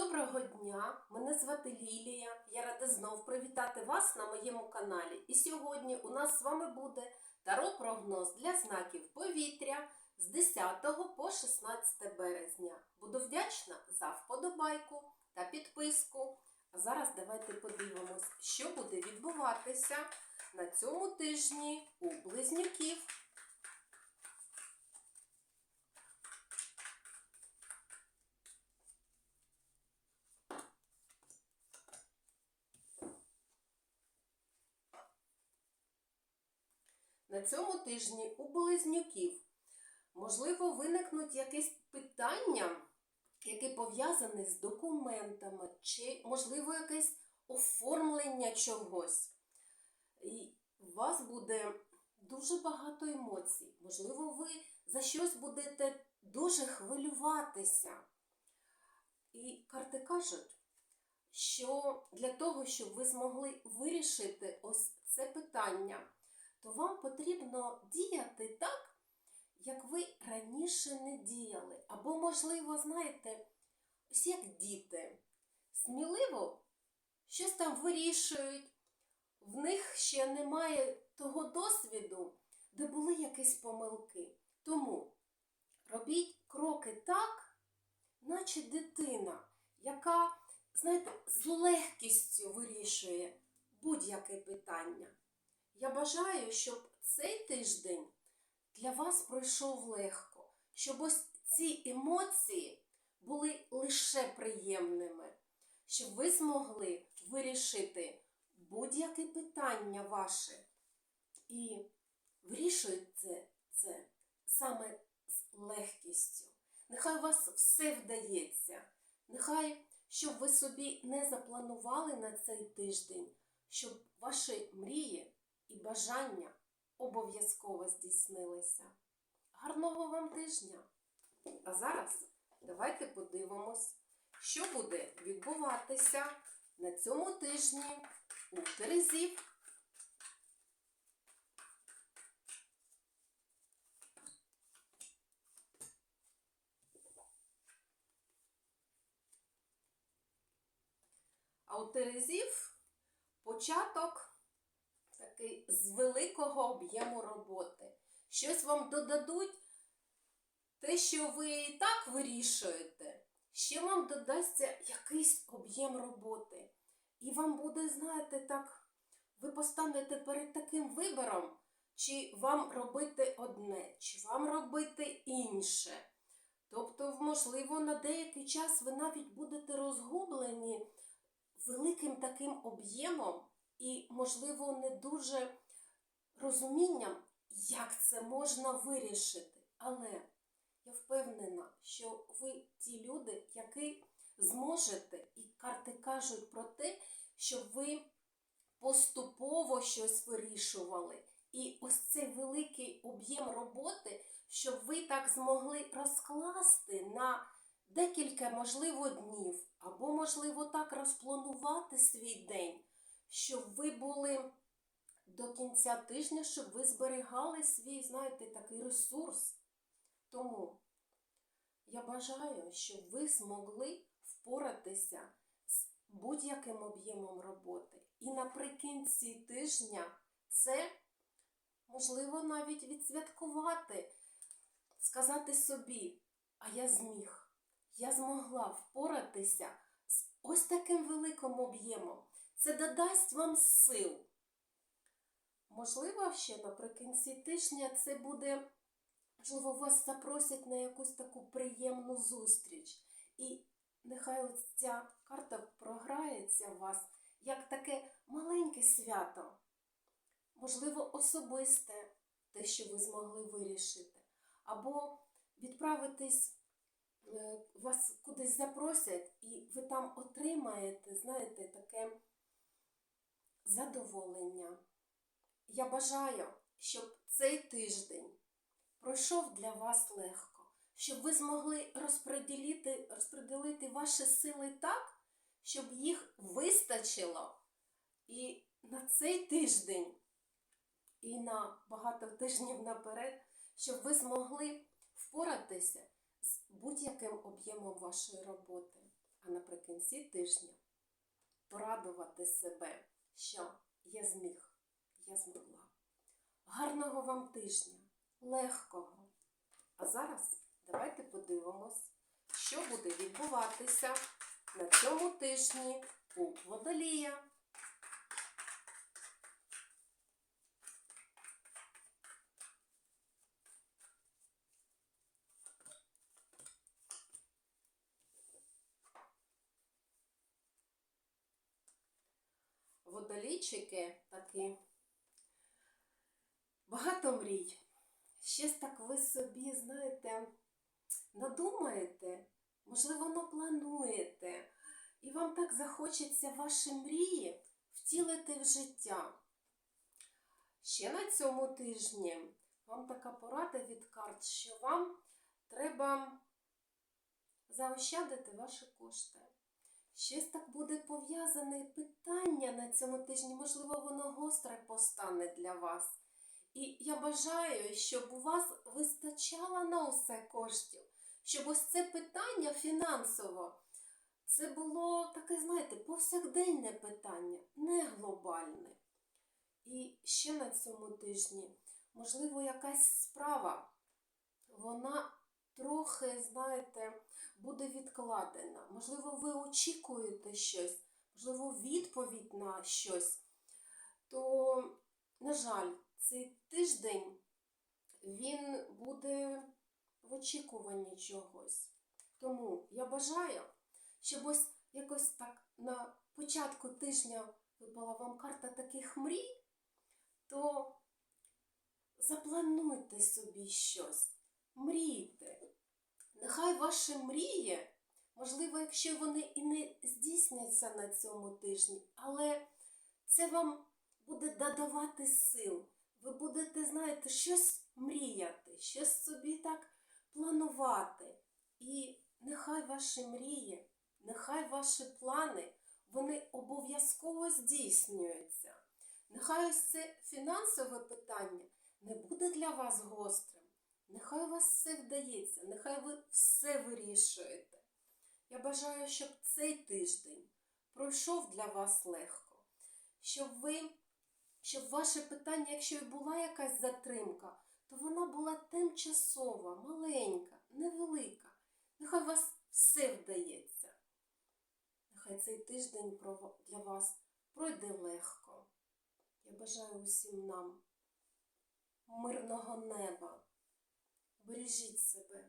Доброго дня! Мене звати Лілія. Я рада знов привітати вас на моєму каналі. І сьогодні у нас з вами буде таро-прогноз для знаків повітря з 10 по 16 березня. Буду вдячна за вподобайку та підписку. А зараз давайте подивимось, що буде відбуватися на цьому тижні у близнюків. На цьому тижні у близнюків можливо виникнуть якісь питання, які пов'язані з документами, чи, можливо, якесь оформлення чогось. І у вас буде дуже багато емоцій. Можливо, ви за щось будете дуже хвилюватися. І карти кажуть, що для того, щоб ви змогли вирішити ось це питання, то вам потрібно діяти так, як ви раніше не діяли. Або, можливо, знаєте, ось як діти, сміливо щось там вирішують, в них ще немає того досвіду, де були якісь помилки. Тому робіть кроки так, наче дитина, яка, знаєте, з легкістю вирішує будь-яке питання. Я бажаю, щоб цей тиждень для вас пройшов легко, щоб ось ці емоції були лише приємними, щоб ви змогли вирішити будь-яке питання ваше і вирішуєте це саме з легкістю. Нехай у вас все вдається, нехай щоб ви собі не запланували на цей тиждень, щоб ваші мрії і бажання обов'язково здійснилися. Гарного вам тижня! А зараз давайте подивимось, що буде відбуватися на цьому тижні у Терезів. А у Терезів початок такий з великого об'єму роботи. Щось вам додадуть те, що ви і так вирішуєте, ще вам додасться якийсь об'єм роботи. І вам буде, знаєте, так, ви постанете перед таким вибором, чи вам робити одне, чи вам робити інше. Тобто, можливо, на деякий час ви навіть будете розгублені великим таким об'ємом і, можливо, не дуже розумінням, як це можна вирішити. Але я впевнена, що ви ті люди, які зможете, і карти кажуть про те, щоб ви поступово щось вирішували. І ось цей великий об'єм роботи, щоб ви так змогли розкласти на декілька, можливо, днів, або, можливо, так розпланувати свій день, щоб ви були до кінця тижня, щоб ви зберігали свій, знаєте, такий ресурс. Тому я бажаю, щоб ви змогли впоратися з будь-яким об'ємом роботи. І наприкінці тижня це можливо навіть відсвяткувати, сказати собі, а я зміг, я змогла впоратися з ось таким великим об'ємом. Це додасть вам сил. Можливо, ще наприкінці тижня це буде, можливо, вас запросять на якусь таку приємну зустріч. І нехай ось ця карта програється у вас як таке маленьке свято, можливо, особисте те, що ви змогли вирішити. Або відправитись, е, вас кудись запросять, і ви там отримаєте, знаєте, таке задоволення. Я бажаю, щоб цей тиждень пройшов для вас легко, щоб ви змогли розподілити, розподілити ваші сили так, щоб їх вистачило і на цей тиждень, і на багато тижнів наперед, щоб ви змогли впоратися з будь-яким об'ємом вашої роботи. а наприкінці тижня порадувати себе, що я зміг, я змогла. Гарного вам тижня, легкого. А зараз давайте подивимось, що буде відбуватися на цьому тижні у водолія. Водолійчики такі багато мрій. Щось так ви собі, знаєте, надумаєте, можливо, наплануєте, і вам так захочеться ваші мрії втілити в життя. Ще на цьому тижні вам така порада від карт, що вам треба заощадити ваші кошти. Щось так буде пов'язане питання на цьому тижні, можливо, воно гостре постане для вас. І я бажаю, щоб у вас вистачало на усе коштів, щоб ось це питання фінансово, це було таке, знаєте, повсякденне питання, не глобальне. І ще на цьому тижні, можливо, якась справа, вона трохи, знаєте, буде відкладена. Можливо, ви очікуєте щось, можливо, відповідь на щось. То, на жаль, цей тиждень він буде в очікуванні чогось. Тому я бажаю, щоб ось якось так на початку тижня випала вам карта таких мрій, то заплануйте собі щось, мрійте. Нехай ваші мрії, можливо, якщо вони і не здійсняться на цьому тижні, але це вам буде додавати сил. Ви будете, знаєте, щось мріяти, щось собі так планувати. І нехай ваші мрії, нехай ваші плани, вони обов'язково здійснюються. Нехай ось це фінансове питання не буде для вас гострим. Нехай у вас все вдається, нехай ви все вирішуєте. Я бажаю, щоб цей тиждень пройшов для вас легко, щоб ви, щоб ваше питання, якщо і була якась затримка, то вона була тимчасова, маленька, невелика. Нехай у вас все вдається. Нехай цей тиждень для вас пройде легко. Я бажаю усім нам мирного неба. Бережіть себе.